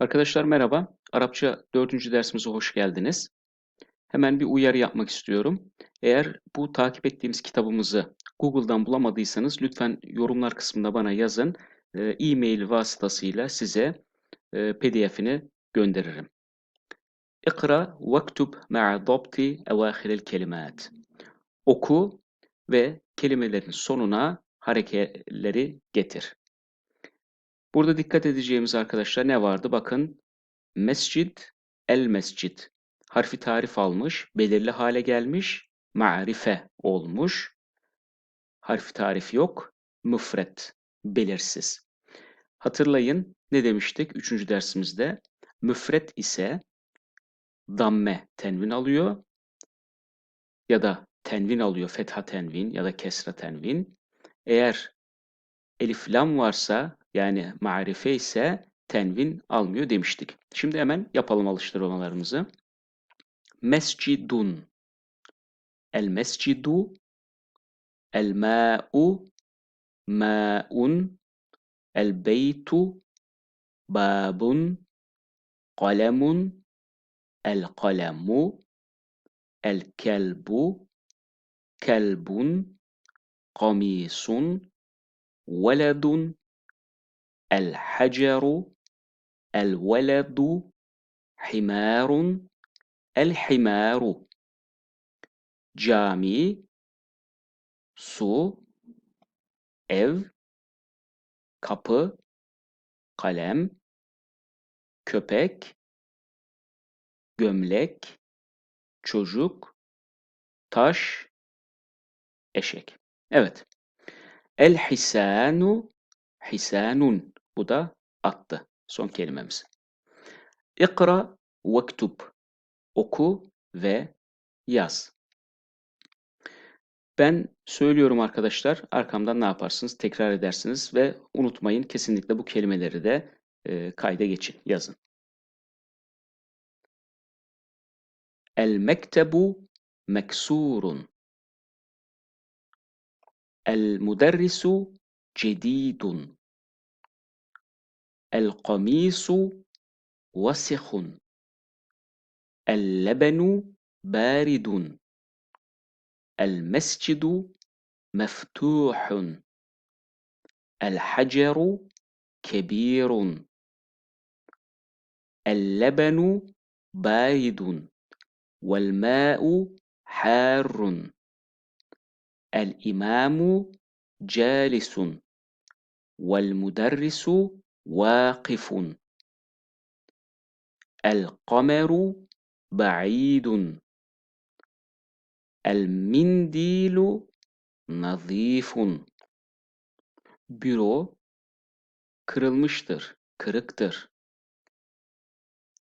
Arkadaşlar merhaba. Arapça 4. dersimize hoş geldiniz. Hemen bir uyarı yapmak istiyorum. Eğer bu takip ettiğimiz kitabımızı Google'dan bulamadıysanız lütfen yorumlar kısmında bana yazın. Ee, E-mail vasıtasıyla size e, PDF'ini gönderirim. İkra vektub ma'a dabti evâhirel kelimat. Oku ve kelimelerin sonuna hareketleri getir. Burada dikkat edeceğimiz arkadaşlar ne vardı? Bakın mescid, el mescid. Harfi tarif almış, belirli hale gelmiş, ma'rife olmuş. Harfi tarif yok, müfret, belirsiz. Hatırlayın ne demiştik üçüncü dersimizde? Müfret ise damme tenvin alıyor ya da tenvin alıyor, fetha tenvin ya da kesra tenvin. Eğer elif lam varsa yani marife ise tenvin almıyor demiştik. Şimdi hemen yapalım alıştırmalarımızı. Mescidun El mescidu El ma'u Ma'un El beytu Babun Kalemun El kalemu El kelbu Kelbun Kamisun Veledun Veledu Himarun El himaru Cami Su Ev Kapı Kalem Köpek Gömlek Çocuk Taş Eşek Evet. El hisanu hisanun. Bu da attı. Son kelimemiz. İkra vektub. Oku ve yaz. Ben söylüyorum arkadaşlar. Arkamdan ne yaparsınız? Tekrar edersiniz ve unutmayın kesinlikle bu kelimeleri de e, kayda geçin, yazın. El mektebu meksurun. El muderrisu cedidun. القميص وسخ. اللبن بارد. المسجد مفتوح. الحجر كبير. اللبن بارد. والماء حار. الإمام جالس. والمدرس واقف القمر بعيد المنديل نظيف Büro kırılmıştır, kırıktır.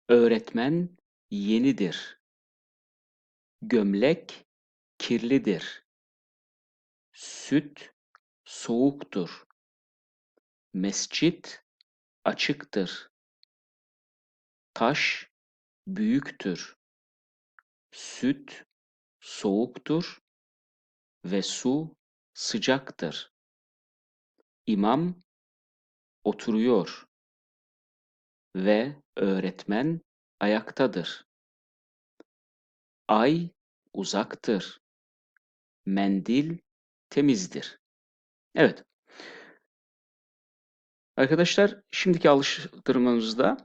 Öğretmen yenidir. Gömlek kirlidir. Süt soğuktur. Mescit açıktır. Taş büyüktür. Süt soğuktur ve su sıcaktır. İmam oturuyor ve öğretmen ayaktadır. Ay uzaktır. Mendil temizdir. Evet. Arkadaşlar şimdiki alıştırmamızda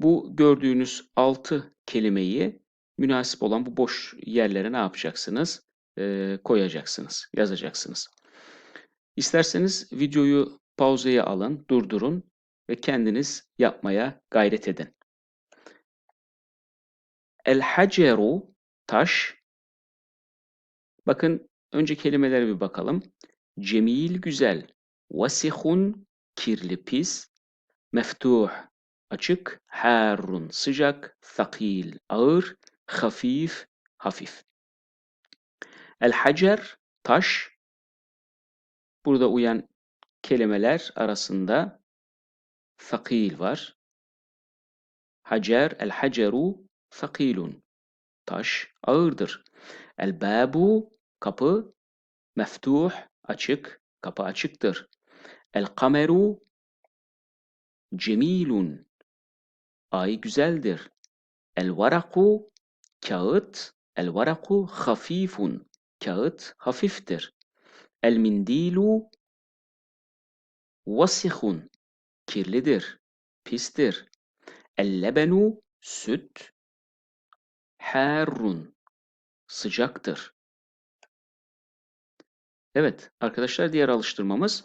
bu gördüğünüz altı kelimeyi münasip olan bu boş yerlere ne yapacaksınız? Ee, koyacaksınız, yazacaksınız. İsterseniz videoyu pauzeye alın, durdurun ve kendiniz yapmaya gayret edin. El haceru taş. Bakın önce kelimelere bir bakalım. Cemil güzel. Vasihun kirli pis. Meftuh açık. Harun sıcak. Thakil ağır. Hafif hafif. El hacer taş. Burada uyan kelimeler arasında thakil var. Hacer el haceru Thakilun. Taş ağırdır. El babu kapı meftuh açık kapı açıktır. El kameru cemilun Ay güzeldir. El varaku kağıt. El varaku hafifun. Kağıt hafiftir. El mindilu vasihun. Kirlidir. Pistir. El lebenu süt. Harrun. Sıcaktır. Evet arkadaşlar diğer alıştırmamız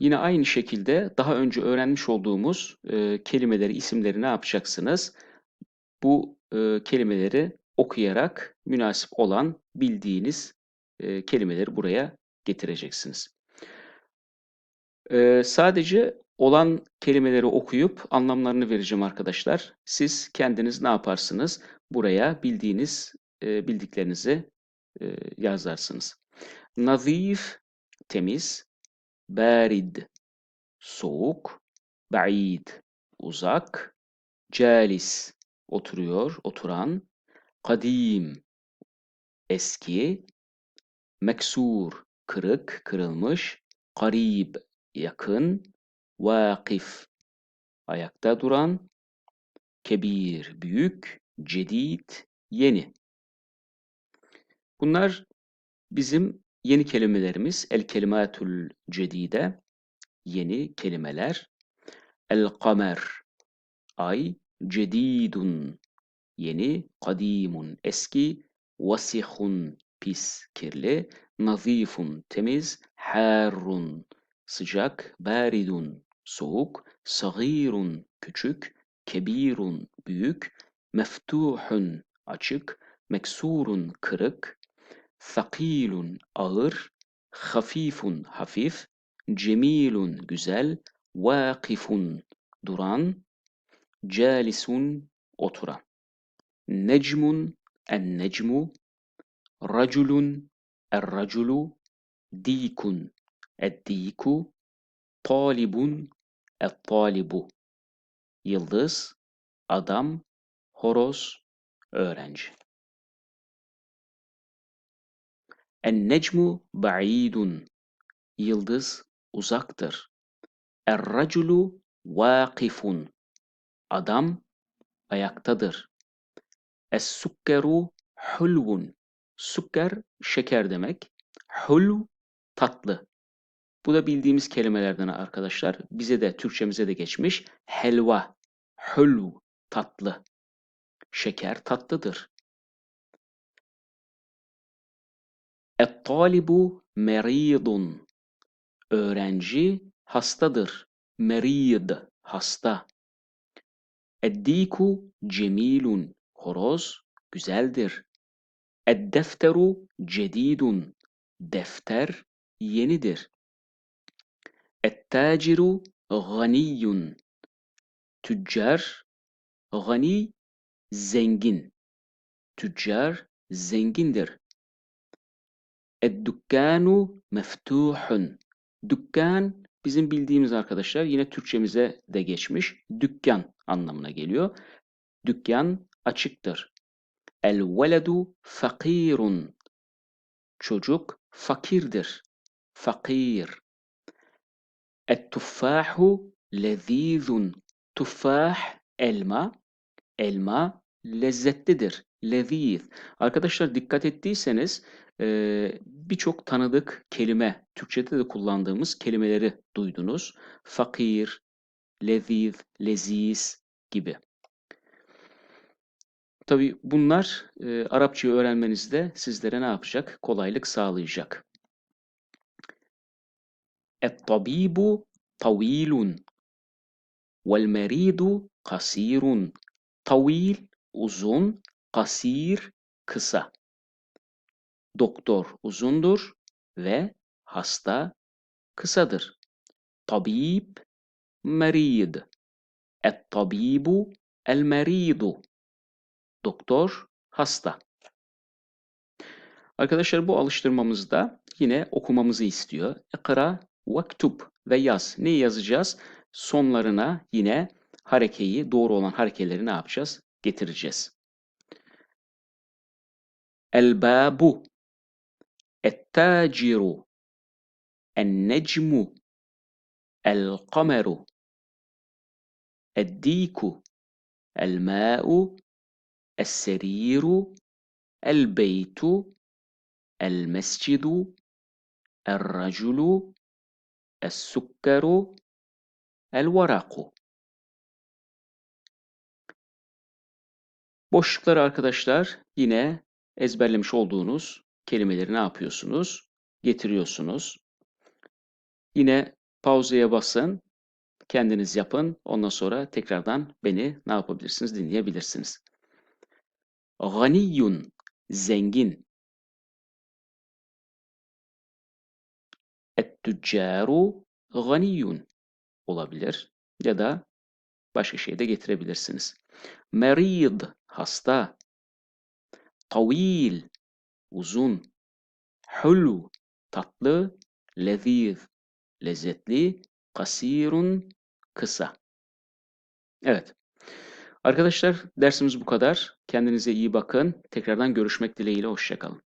Yine aynı şekilde daha önce öğrenmiş olduğumuz e, kelimeleri, isimleri ne yapacaksınız? Bu e, kelimeleri okuyarak münasip olan bildiğiniz e, kelimeleri buraya getireceksiniz. E, sadece olan kelimeleri okuyup anlamlarını vereceğim arkadaşlar. Siz kendiniz ne yaparsınız? Buraya bildiğiniz e, bildiklerinizi e, yazarsınız. Nazif, temiz. Barid, soğuk. Ba'id, uzak. Calis, oturuyor, oturan. Kadim, eski. Meksur, kırık, kırılmış. Karib, yakın. Vakif, ayakta duran. Kebir, büyük. Cedid, yeni. Bunlar bizim yeni kelimelerimiz. El kelimatul cedide, yeni kelimeler. El kamer, ay. Cedidun, yeni. Kadimun, eski. Vasihun, pis, kirli. Nazifun, temiz. Harrun, sıcak. Baridun, soğuk. Sagirun, küçük. Kebirun, büyük. Meftuhun, açık. Meksurun, kırık. Thakilun, ağır. Hafifun, hafif. Cemilun, güzel. Vakifun, duran. Calisun, oturan. Necmun, en necmu. Raculun, er raculu. Dikun, eddiku. Talibun, et talibu. Yıldız, adam, horoz, öğrenci. En ba'idun. Yıldız uzaktır. Er raculu vakifun. Adam ayaktadır. Es sukkeru hulvun. Sukker şeker demek. Hulv tatlı. Bu da bildiğimiz kelimelerden arkadaşlar. Bize de Türkçemize de geçmiş. Helva, hulv tatlı. Şeker tatlıdır. Et-talibu meridun. Öğrenci hastadır. Merid, hasta. Eddiku cemilun. Horoz güzeldir. Eddefteru cedidun. Defter yenidir. Ettaciru ganiyun. Tüccar gani zengin. Tüccar zengindir. Eddükkanu meftuhun. Dükkan bizim bildiğimiz arkadaşlar yine Türkçemize de geçmiş. Dükkan anlamına geliyor. Dükkan açıktır. El veledu fakirun. Çocuk fakirdir. Fakir. Et tuffahu lezizun. Tuffah elma. Elma lezzetlidir. Leziz. Arkadaşlar dikkat ettiyseniz e, birçok tanıdık kelime, Türkçede de kullandığımız kelimeleri duydunuz. Fakir, leziz, leziz gibi. Tabi bunlar e, Arapçayı öğrenmenizde sizlere ne yapacak? Kolaylık sağlayacak. Et-tabibu tavilun vel meridu kasirun. Tavil uzun, kasir kısa. Doktor uzundur ve hasta kısadır. Tabib merid. Et-tabibu el-meridu. Doktor hasta. Arkadaşlar bu alıştırmamızda yine okumamızı istiyor. Ekra vektub ve yaz. Ne yazacağız? Sonlarına yine harekeyi, doğru olan harekeleri ne yapacağız? Getireceğiz. El-babu التاجر النجم القمر الديك الماء السرير البيت المسجد الرجل السكر الورق Boşlukları arkadaşlar yine ezberlemiş olduğunuz kelimeleri ne yapıyorsunuz? Getiriyorsunuz. Yine pauzeye basın, kendiniz yapın. Ondan sonra tekrardan beni ne yapabilirsiniz? Dinleyebilirsiniz. Ganiyun, zengin. Et-tüccaru ganiyun olabilir. Ya da başka şey de getirebilirsiniz. Merid, hasta. Tavil, uzun. Hulu, tatlı. Leziz, lezzetli. Kasirun, kısa. Evet. Arkadaşlar dersimiz bu kadar. Kendinize iyi bakın. Tekrardan görüşmek dileğiyle. Hoşçakalın.